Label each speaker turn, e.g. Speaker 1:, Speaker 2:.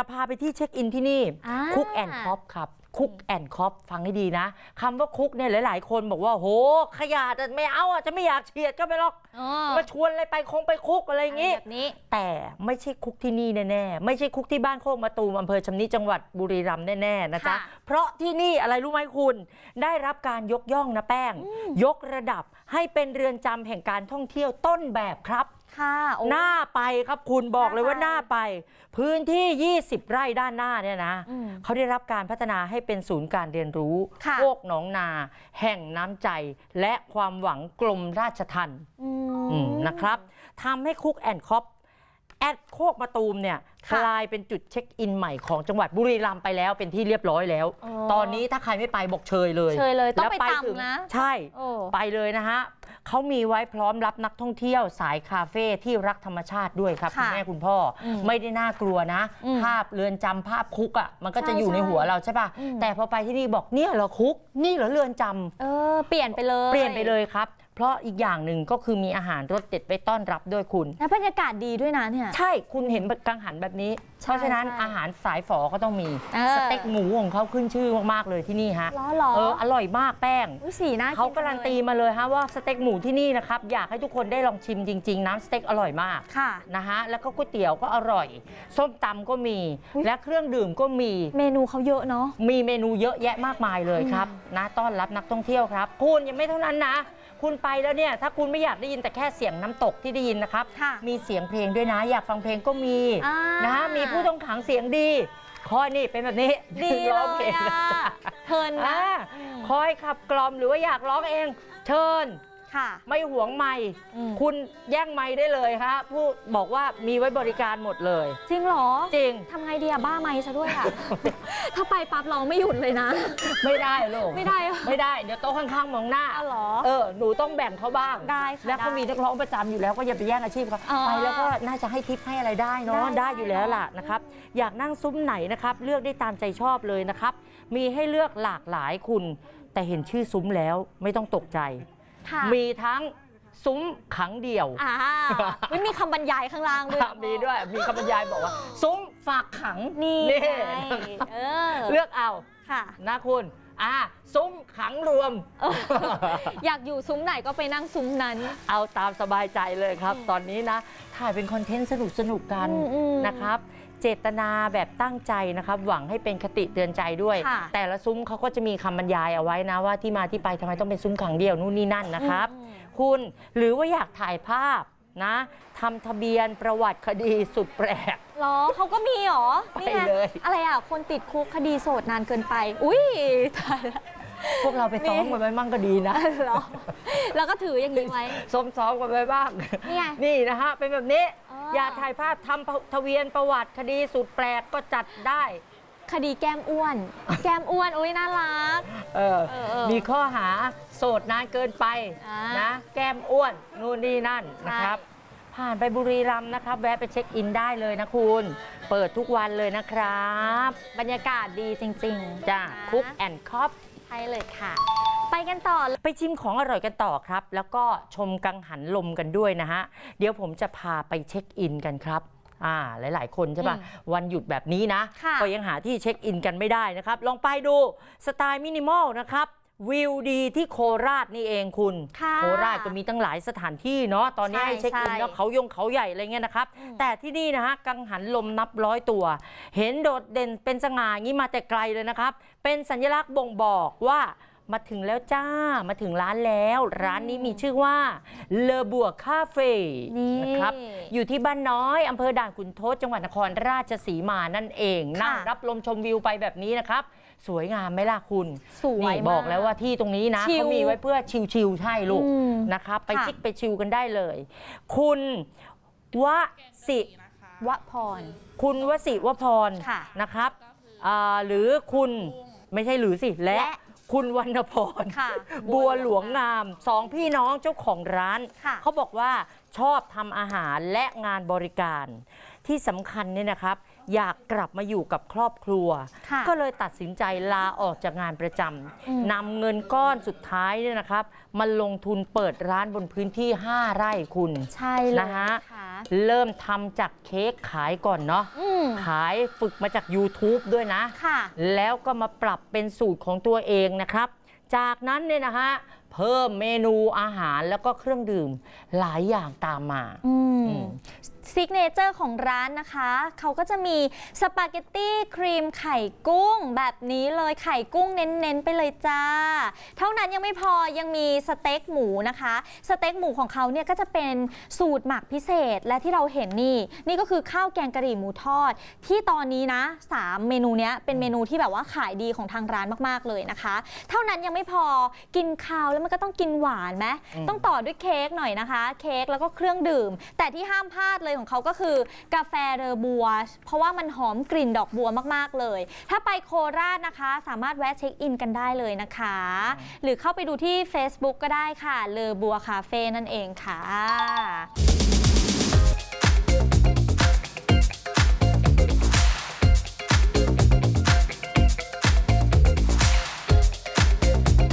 Speaker 1: จะพาไปที่เช็คอินที่นี่
Speaker 2: อ่า
Speaker 1: คุกแอนคอปครับคุกแอนคอปฟังให้ดีนะคำว่าคุกเนี่ยหลาย ๆ คนบอกว่าโหขยะแต่ไม่เอาอะจะไม่อยากเฉียดก็ไม่หรอก
Speaker 2: อ๋อ
Speaker 1: มาชวนอะไรไปคงไปคุกอะไรอย่างงี้
Speaker 2: แบบนี้
Speaker 1: แต่ไม่ใช่คุกที่นี่แน่ๆ ไม่ใช่คุกที่บ้านโคกมะตูมอำเภอชำนิจังหวัดบุรีรัมย์แน่ๆนะจ๊ะ
Speaker 2: ค่ะ
Speaker 1: เพราะที่นี่อะไรรู้ไหมคุณ ได้รับการยกย่องนะแป้ง ยกระดับให้เป็นเรือนจำแห่งการท่องเที่ยวต้นแบบครับ
Speaker 2: ค่ะโอ้
Speaker 1: หน้าไปครับคุณบอกเลยว่าห
Speaker 2: ห
Speaker 1: น้า
Speaker 2: น้า
Speaker 1: ไป
Speaker 2: ไป
Speaker 1: พื้นที่ 20 ไร่ด้านหน้าเนี่ยนะ
Speaker 2: อืม
Speaker 1: เขาได้รับการพัฒนาให้เป็นศูนย์การเรียนรู้
Speaker 2: ค่ะ
Speaker 1: โคกหนองนา แห่งน้ำใจ และความหวังกลมราชทัณฑ์
Speaker 2: อื
Speaker 1: อืมนะครับทำให้คุกแอนคอปแอดโคกมะตูมเนี่ย
Speaker 2: ค่ะ
Speaker 1: กลายเป็นจุดเช็คอินใหม่ของจังหวัดบุรีรัมย์ไปแล้วเป็นที่เรียบร้อยแล้ว
Speaker 2: อ๋อ
Speaker 1: ตอนนี้ถ้าใครไม่ไปบอกเชยเลย
Speaker 2: เชยเลยต้อง
Speaker 1: แล้ว
Speaker 2: ไป
Speaker 1: ถึง
Speaker 2: ตำนะ
Speaker 1: ใช่
Speaker 2: โอ้
Speaker 1: ไปเลยนะฮะ เขามีไว้พร้อมรับนักท่องเที่ยวสายคาเฟ่ที่รักธรรมชาติด้วยครับคุณ
Speaker 2: ค่ะ
Speaker 1: แม่คุณพ่ออ
Speaker 2: ม
Speaker 1: ไม่ได้น่ากลัวนะ
Speaker 2: อืม
Speaker 1: ภาพเรือนจำภาพคุกอะมันก็จะ
Speaker 2: ใช่
Speaker 1: อยู่ใน
Speaker 2: ใช่
Speaker 1: หัวเราใช่ป่ะ
Speaker 2: อืม
Speaker 1: แต่พอไปที่นี่บอกเนี่ยเหรอคุก นี่เหรอเรือนจำ
Speaker 2: เออ เปลี่ยนไปเลย
Speaker 1: เปลี่ยนไปเลยครับ เพราะอีกอย่างหนึ่งก็คือมีอาหารรสเด็ดไปต้อนรับด้วยคุณ
Speaker 2: แล้วบรรยากาศดีด้วยนะเนี่ย
Speaker 1: ใช่คุณเห็นกังหันแบบนี้
Speaker 2: ใช่
Speaker 1: เพราะฉะนั้น
Speaker 2: ใช่
Speaker 1: อาหารสายฝอก็ต้องมี
Speaker 2: เออ
Speaker 1: สเต็กหมูของเขาขึ้นชื่อมากๆเลยที่นี่ฮะ
Speaker 2: ล้อเหรอ
Speaker 1: เอออร่อยมากแป้ง
Speaker 2: อุ๊ยสีน่ากิน
Speaker 1: เขาการันตีมาเลยฮะว่าสเต็กหมูที่นี่นะครับ อยากให้ทุกคนได้ลองชิมจริง ๆ น้ำสเต็กอร่อยมาก
Speaker 2: ค่ะ
Speaker 1: นะฮะแล้วก็ก๋วยเตี๋ยวก็อร่อย ส้มตำก็มี
Speaker 2: อุ๊ย
Speaker 1: และเครื่องดื่มก็มี
Speaker 2: เมนูเขาเยอะเนาะ
Speaker 1: มีเมนูเยอะแยะมากมายเลยครับนะต้อนรับนักท่องเที่ยวครับ คุณยังไม่เท่านั้นนะ คุณไปแล้วเนี่ยถ้าคุณไม่อยากได้ยินแต่แค่เสียงน้ำตกที่ได้ยินนะครับ
Speaker 2: ค่ะ
Speaker 1: มีเสียงเพลงด้วยนะ อยากฟังเพลงก็มี
Speaker 2: อ่า
Speaker 1: นะฮะมีผู้ต้องขังเสียงดีคอยนี่เป็นแบบนี้
Speaker 2: ดี
Speaker 1: ร้อง
Speaker 2: เล
Speaker 1: เพล
Speaker 2: ย
Speaker 1: ง
Speaker 2: อะ
Speaker 1: นะจ๊ะ
Speaker 2: เพลินนะ
Speaker 1: อ่าคอยขับกล่อมหรือว่าอยากร้องเอง เชิญ
Speaker 2: ค่ะ
Speaker 1: ไม่หวงไม่
Speaker 2: อืม
Speaker 1: คุณแย่งไม่ได้เลยฮะผู้บอกว่ามีไว้บริการหมดเลย
Speaker 2: จริงเหรอ
Speaker 1: จริง
Speaker 2: ทำไงดีอะบ้าไหมซะด้วยอะ ถ้าไปปั๊บร้องไม่หยุดเลยนะ
Speaker 1: ไม่ได้ลูก
Speaker 2: ไม่ได้เหรอ
Speaker 1: ไม่ได้เดี๋ยวโต๊ะข้างๆมองหน้า
Speaker 2: อ้าวเหรอ
Speaker 1: เออ หนูต้องแบ่งเขาบ้าง
Speaker 2: ได้ค่ะ
Speaker 1: แล้วเขา
Speaker 2: ได้
Speaker 1: มีนักร้องประจำอยู่แล้วก็อย่าไปแย่งอาชีพเขา
Speaker 2: อ๋อ
Speaker 1: ไปแล้วก็น่าจะให้ทิปให้อะไรได้เนาะ
Speaker 2: ได้
Speaker 1: ได้อยู่แล้วล่ะนะครับ อยากนั่งซุ้มไหนนะครับ เลือกได้ตามใจชอบเลยนะครับ มีให้เลือกหลากหลายคุณ แต่เห็นชื่อซุ้มแล้วไม่ต้องตกใจ
Speaker 2: ค่ะ
Speaker 1: มีทั้งซุ้มขังเดี่ยว
Speaker 2: อ่าไม่มีคำบรรยายข้างล่างด้วย
Speaker 1: มีด้วย มีคำบรรยายบอกว่า ซุ้มฝากขัง
Speaker 2: นี่
Speaker 1: นี่
Speaker 2: ไงเออ
Speaker 1: เลือกเอา
Speaker 2: ค่ะ
Speaker 1: นะคุณอ่าซุ้มขังรวม
Speaker 2: เอออยากอยู่ซุ้มไหนก็ไปนั่งซุ้มนั้น
Speaker 1: เอาตามสบายใจเลยครับ ตอนนี้นะ ถ่ายเป็นคอนเทนต์สนุกสนุกๆกัน
Speaker 2: อืมอืม
Speaker 1: นะครับ เจตนาแบบตั้งใจนะครับ หวังให้เป็นคติเตือนใจด้วย
Speaker 2: ค่ะ
Speaker 1: แต่ละซุ้มเขาก็จะมีคำบรรยายเอาไว้นะว่าที่มาที่ไปทำไมต้องเป็นซุ้มขังเดียวนู่นนี่นั่นนะครับ
Speaker 2: อืม
Speaker 1: คุณหรือว่าอยากถ่ายภาพนะทำทะเบียนประวัติคดีสุดแปลก
Speaker 2: เหรอเขาก็มีเหรอ
Speaker 1: ไป
Speaker 2: นี่ไง
Speaker 1: เลย
Speaker 2: อะไรอะ คนติดคุกคดีโสดนานเกินไป อุ้ยตายแล้ว
Speaker 1: พวกเราไปซ้อมกันไว้มั่งก็ดีนะ
Speaker 2: เหรอแล้วก็ถืออย่างนี้ไว้
Speaker 1: ซ้อมซ้อมๆกันไว้บ้าง
Speaker 2: นี่ไง
Speaker 1: นี่นะฮะ เป็นแบบนี้
Speaker 2: อ๋อ
Speaker 1: อ
Speaker 2: อ
Speaker 1: ยากถ่ายภาพทำทะเบียนประวัติคดีสุดแปลกก็จัดได้
Speaker 2: คดีแก้มอ้วน แก้มอ้วน อุ้ยน่ารัก
Speaker 1: เออ
Speaker 2: เออเออ
Speaker 1: มีข้อหาโสดนานเกินไป
Speaker 2: อ่าน
Speaker 1: นะ แก้มอ้วนนู่นนี่นั่น
Speaker 2: ใช่
Speaker 1: นะครับ ผ่านไปบุรีรัมย์นะครับ แวะไปเช็คอินได้เลยนะคุณ เปิดทุกวันเลยนะครับ
Speaker 2: บรรยากาศดีจริงๆ
Speaker 1: จ้า
Speaker 2: นะ
Speaker 1: คุกแอนด์คอป
Speaker 2: ใช่เลยค่ะ ไปกันต่อเลย
Speaker 1: ไปชิมของอร่อยกันต่อครับ แล้วก็ชมกังหันลมกันด้วยนะฮะ เดี๋ยวผมจะพาไปเช็คอินกันครับอ่าหลาย ๆ คนใช่ปะ
Speaker 2: อืม
Speaker 1: วันหยุดแบบนี้นะ
Speaker 2: ค่ะ
Speaker 1: ก็ยังหาที่เช็คอินกันไม่ได้นะครับ ลองไปดูสไตล์มินิมอลนะครับ วิวดีที่โคราชนี่เองคุณ
Speaker 2: ค่ะ
Speaker 1: โคราชก็มีตั้งหลายสถานที่เนาะตอนนี้
Speaker 2: ใช่
Speaker 1: ให้เช็คอิน
Speaker 2: ใช่
Speaker 1: แล้วเขายงเขาใหญ่อะไรเงี้ยนะครับ
Speaker 2: อืม
Speaker 1: แต่ที่นี่นะฮะกังหันลมนับร้อยตัว เห็นโดดเด่นเป็นสง่าอย่างนี้มาแต่ไกลเลยนะครับ เป็นสัญลักษณ์บ่งบอกว่า มาถึงแล้วจ้ามาถึงร้านแล้ว ร้านนี้มีชื่อว่าเลอบัวคาเฟ่
Speaker 2: นี่
Speaker 1: นะครับอยู่ที่บ้านน้อยอำเภอด่านขุนทดจังหวัดนครราชสีมานั่นเอง
Speaker 2: ค่ะ
Speaker 1: นั่งรับลมชมวิวไปแบบนี้นะครับ สวยงามไหมล่ะคุณ
Speaker 2: สวย
Speaker 1: นี่
Speaker 2: ม
Speaker 1: บอกแล้วว่าที่ตรงนี้นะ
Speaker 2: ชิล
Speaker 1: เขามีไว้เพื่อชิลๆใช่ลูก
Speaker 2: อืม
Speaker 1: นะครับ ไป
Speaker 2: ค่ะ
Speaker 1: จิกไปชิลกันได้เลย คุณวสิ
Speaker 2: วะพร
Speaker 1: คุณวสิวพร
Speaker 2: ค่ะ
Speaker 1: นะครับอ่าหรือคุณไม่ใช่หรือสิและ
Speaker 2: และ
Speaker 1: คุณวรรณพร
Speaker 2: ค่ะ
Speaker 1: บัวหลวงงามสองพี่น้องเจ้าของร้าน
Speaker 2: ค่ะ
Speaker 1: เขาบอกว่าชอบทำอาหารและงานบริการที่สำคัญเนี่ยนะครับ อยากกลับมาอยู่กับครอบครัว
Speaker 2: ค่ะ
Speaker 1: ก็เลยตัดสินใจลาออกจากงานประจ
Speaker 2: อืมำ
Speaker 1: นำเงินก้อนสุดท้ายเนี่ยนะครับมาลงทุนเปิดร้านบนพื้นที่ 5 ไร่คุณ
Speaker 2: ใช่เลย
Speaker 1: นะฮะ
Speaker 2: ค่
Speaker 1: เริ่มทำจากเค้กขายก่อนเนาะ
Speaker 2: อืม
Speaker 1: ขายฝึกมาจาก YouTube ด้วยนะ
Speaker 2: ค่ะ
Speaker 1: แล้วก็มาปรับเป็นสูตรของตัวเองนะครับ จากนั้นเนี่ยนะฮะเพิ่มเมนูอาหารแล้วก็เครื่องดื่มหลายอย่างตามมา
Speaker 2: อืม
Speaker 1: อืม
Speaker 2: ซิกเนเจอร์ของร้านนะคะ เขาก็จะมีสปาเกตตี้ครีมไข่กุ้ง แบบนี้เลยไข่กุ้งเน้นๆไปเลยจ้า เท่านั้นยังไม่พอยังมีสเต็กหมูนะคะ สเต็กหมูของเขาเนี่ยก็จะเป็นสูตรหมักพิเศษและที่เราเห็นนี่ นี่ก็คือข้าวแกงกะหรี่หมูทอด ที่ตอนนี้นะสามเมนูเนี้ยเป็นเมนูที่แบบว่าขายดีของทางร้านมากๆเลยนะคะ เท่านั้นยังไม่พอกินข้าวแล้วมันก็ต้องกินหวานไหม
Speaker 1: อืม
Speaker 2: ต้องต่อด้วยเค้กหน่อยนะคะ เค้กแล้วก็เครื่องดื่ม แต่ที่ห้ามพลาดเลยของเขาก็คือกาแฟเรอบัว เพราะว่ามันหอมกลิ่นดอกบัวมาก ๆ เลย ถ้าไปโคราชนะคะ สามารถแวะเช็คอินกันได้เลยนะคะ หรือเข้าไปดูที่ Facebook ก็ได้ค่ะเลอบัวคาเฟ่นั่นเองค่ะ